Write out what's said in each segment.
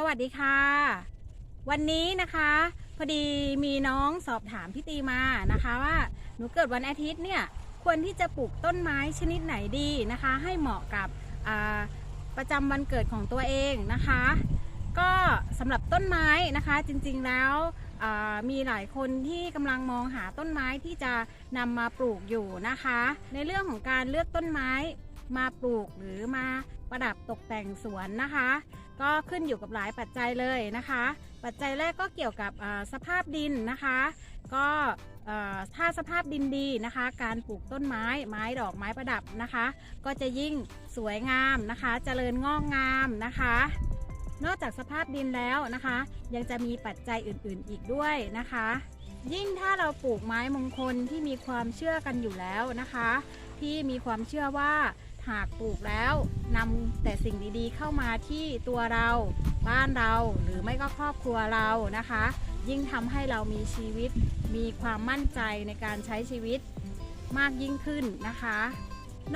สวัสดีค่ะ วันนี้นะคะพอดีมีน้องสอบถามพี่ตีมานะคะว่าหนูเกิดวันอาทิตย์เนี่ยควรที่จะปลูกต้นไม้ชนิดไหนดีนะคะ ให้เหมาะกับประจำวันเกิดของตัวเองนะคะ ก็สำหรับต้นไม้นะคะจริงๆแล้วมีหลายคนที่กำลังมองหาต้นไม้ที่จะนำมาปลูกอยู่นะคะ ในเรื่องของการเลือกต้นไม้ มาปลูกหรือมาประดับตกแต่งสวนนะคะ ก็ขึ้นอยู่กับหลายปัจจัยเลยนะคะ ปัจจัยแรกก็เกี่ยวกับสภาพดินนะคะ ก็ถ้าสภาพดินดีนะคะ การปลูกต้นไม้ไม้ดอกไม้ประดับนะคะ ก็จะยิ่งสวยงามนะคะเจริญงอกงามนะคะนอกจากสภาพดินแล้วนะคะ ยังจะมีปัจจัยอื่นๆอีกด้วยนะคะ ยิ่งถ้าเราปลูกไม้มงคลที่มีความเชื่อกันอยู่แล้วนะคะ ที่มีความเชื่อว่า หากปลูกแล้วนำแต่สิ่งดีๆ เข้ามาที่ตัวเราบ้านเราหรือไม่ก็ครอบครัวเรานะคะ ยิ่งทำให้เรามีชีวิต มีความมั่นใจในการใช้ชีวิตมากยิ่งขึ้นนะคะ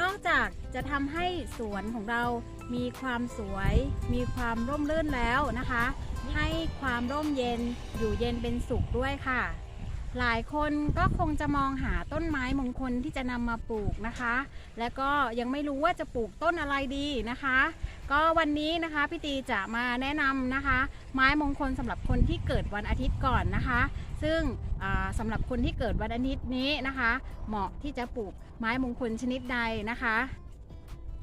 นอกจากจะทำให้สวนของเรามีความสวย มีความร่มรื่นแล้วนะคะ ให้ความร่มเย็นอยู่เย็นเป็นสุขด้วยค่ะ หลายคนก็คงจะมองหาต้นไม้มงคลที่จะนำมาปลูกนะคะ และก็ยังไม่รู้ว่าจะปลูกต้นอะไรดีนะคะ ก็วันนี้นะคะพี่ตีจะมาแนะนำนะคะ ไม้มงคลสำหรับคนที่เกิดวันอาทิตย์ก่อนนะคะ ซึ่งสำหรับคนที่เกิดวันอาทิตย์นี้นะคะ เหมาะที่จะปลูกไม้มงคลชนิดใดนะคะ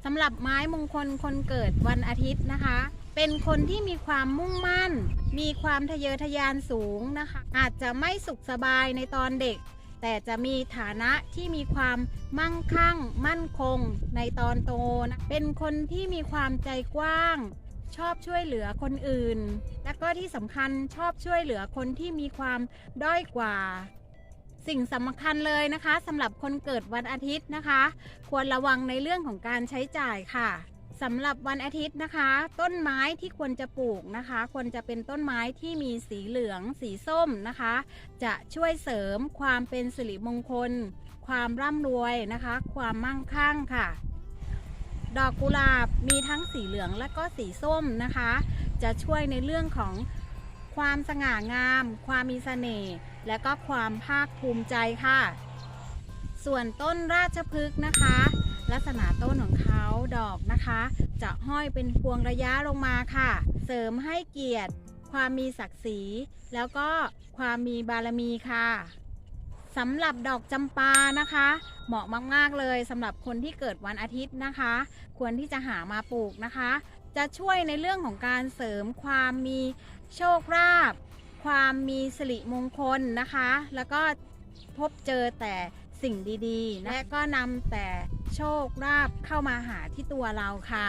สำหรับไม้มงคลคนเกิดวันอาทิตย์นะคะ เป็นคนที่มีความมุ่งมั่น มีความทะเยอทะยานสูงนะคะ อาจจะไม่สุขสบายในตอนเด็ก แต่จะมีฐานะที่มีความมั่งคั่ง มั่นคง ในตอนโตนะเป็นคนที่มีความใจกว้าง ชอบช่วยเหลือคนอื่น และก็ที่สำคัญชอบช่วยเหลือคนที่มีความด้อยกว่า สิ่งสำคัญเลยนะคะสำหรับคนเกิดวันอาทิตย์นะคะ ควรระวังในเรื่องของการใช้จ่ายค่ะสำหรับวันอาทิตย์นะคะ ต้นไม้ที่ควรจะปลูกนะคะ ควรจะเป็นต้นไม้ที่มีสีเหลืองสีส้มนะคะ จะช่วยเสริมความเป็นสิริมงคล ความร่ำรวยนะคะ ความมั่งคั่งค่ะ ดอกกุหลาบมีทั้งสีเหลืองและก็สีส้มนะคะ จะช่วยในเรื่องของ ความสง่างาม ความมีเสน่ห์ และก็ความภาคภูมิใจค่ะ ส่วนต้นราชพฤกษ์นะคะ ลักษณะต้นของเขาดอกนะคะ จะห้อยเป็นพวงระยะลงมาค่ะ เสริมให้เกียรติ ความมีศักดิ์ศรี แล้วก็ความมีบารมีค่ะสำหรับดอกจำปานะคะ เหมาะมาก ๆ เลยสำหรับคนที่เกิดวันอาทิตย์นะคะ ควรที่จะหามาปลูกนะคะ จะช่วยในเรื่องของการเสริมความมีโชคลาภความมีสิริมงคลนะคะ แล้วก็พบเจอแต่สิ่งดีๆ และก็นำแต่โชคลาภเข้ามาหาที่ตัวเราค่ะ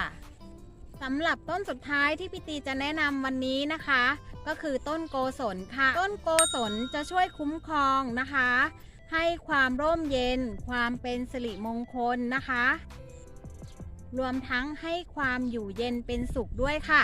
สำหรับต้นสุดท้ายที่พี่ตีจะแนะนำวันนี้นะคะ ก็คือต้นโกศลค่ะ ต้นโกศลจะช่วยคุ้มครองนะคะ ให้ความร่มเย็น ความเป็นสิริมงคลนะคะ รวมทั้งให้ความอยู่เย็นเป็นสุขด้วยค่ะ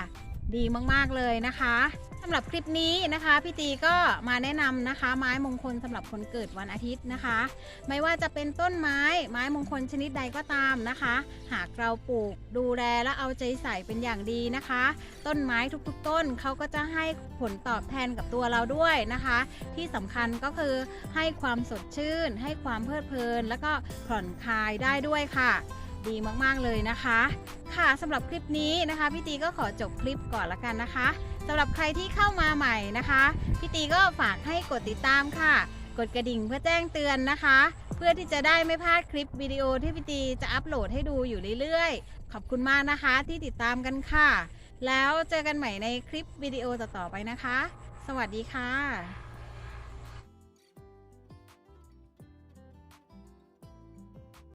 ดีมากๆเลยนะคะสำหรับคลิปนี้นะคะพี่ตีก็มาแนะนำนะคะ ไม้มงคลสำหรับคนเกิดวันอาทิตย์นะคะ ไม่ว่าจะเป็นต้นไม้ไม้มงคลชนิดใดก็ตามนะคะ หากเราปลูกดูแลและเอาใจใส่เป็นอย่างดีนะคะ ต้นไม้ทุกๆ ต้นเขาก็จะให้ผลตอบแทนกับตัวเราด้วยนะคะ ที่สำคัญก็คือให้ความสดชื่น ให้ความเพลิดเพลิน แล้วก็ผ่อนคลายได้ด้วยค่ะ ดีมากๆเลยนะคะ ค่ะสำหรับคลิปนี้นะคะพี่ตีก็ขอจบคลิปก่อนละกันนะคะสำหรับใครที่เข้ามาใหม่นะคะพี่ตีก็ฝากให้กดติดตามค่ะ กดกระดิ่งเพื่อแจ้งเตือนนะคะ เพื่อที่จะได้ไม่พลาดคลิปวิดีโอที่พี่ตีจะอัปโหลดให้ดูอยู่เรื่อยๆ ขอบคุณมากนะคะที่ติดตามกันค่ะ แล้วเจอกันใหม่ในคลิปวิดีโอต่อๆไปนะคะ สวัสดีค่ะ